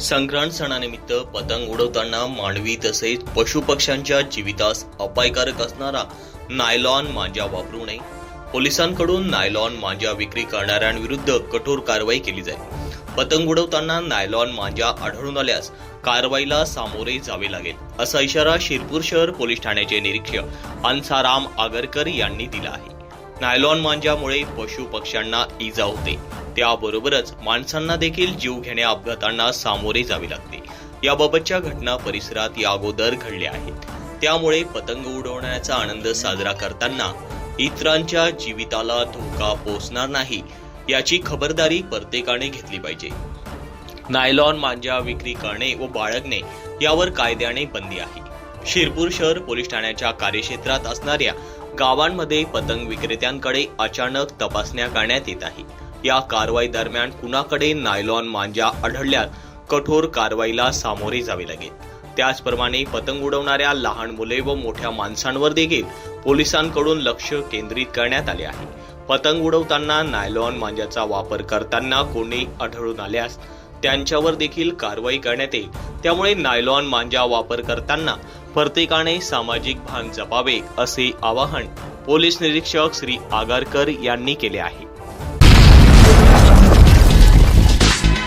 संक्रांत सणानिमित्त पतंग उडवताना मानवी तसेच पशुपक्ष्यांच्या जीवितास अपायकारक असणारा नायलॉन मांजा वापरू नये. पोलिसांकडून नायलॉन मांजा विक्री करणाऱ्यांविरुद्ध कठोर कारवाई केली जाईल. पतंग उडवताना नायलॉन मांजा आढळून आल्यास कारवाईला सामोरे जावे लागेल असा इशारा शिरपूर शहर पोलीस ठाण्याचे निरीक्षक अन्साराम आगरकर यांनी दिला आहे. नायलॉन मांजामुळे पशु पक्ष्यांना इजा होते. त्याबरोबरच माणसांना देखील जीवघेण्या अपघातांना सामोरे जावे लागते. याबाबतच्या घटना परिसरात या अगोदर घडल्या आहेत. त्यामुळे पतंग उडवण्याचा आनंद साजरा करताना इतरांच्या जीविताला धोका पोचणार नाही याची खबरदारी प्रत्येकाने घेतली पाहिजे. नायलॉन मांजा विक्री करणे व बाळगणे यावर कायद्याने बंदी आहे. शिरपूर शहर पोलीस ठाण्याच्या कार्यक्षेत्रात असणाऱ्या गावांमध्ये पतंग विक्रेत्यांकडे अचानक तपासण्या करण्यात येत आहे. या कारवाई दरम्यान कुणाकडे नायलॉन मांजा आढळल्यास कठोर कारवाईला सामोरे जावे लागेल. त्याचप्रमाणे पतंग उडवणाऱ्या लहान मुले व मोठ्या माणसांवर देखील पोलिसांकडून लक्ष केंद्रित करण्यात आले आहे. पतंग उडवताना नायलॉन मांजाचा वापर करताना कोणी आढळून आल्यास त्यांच्यावर देखील कारवाई करण्यात येईल. त्यामुळे नायलॉन मांजा वापर करताना प्रत्येकाने सामाजिक भान जपावे असे आवाहन पोलीस निरीक्षक श्री आगारकर यांनी केले आहे.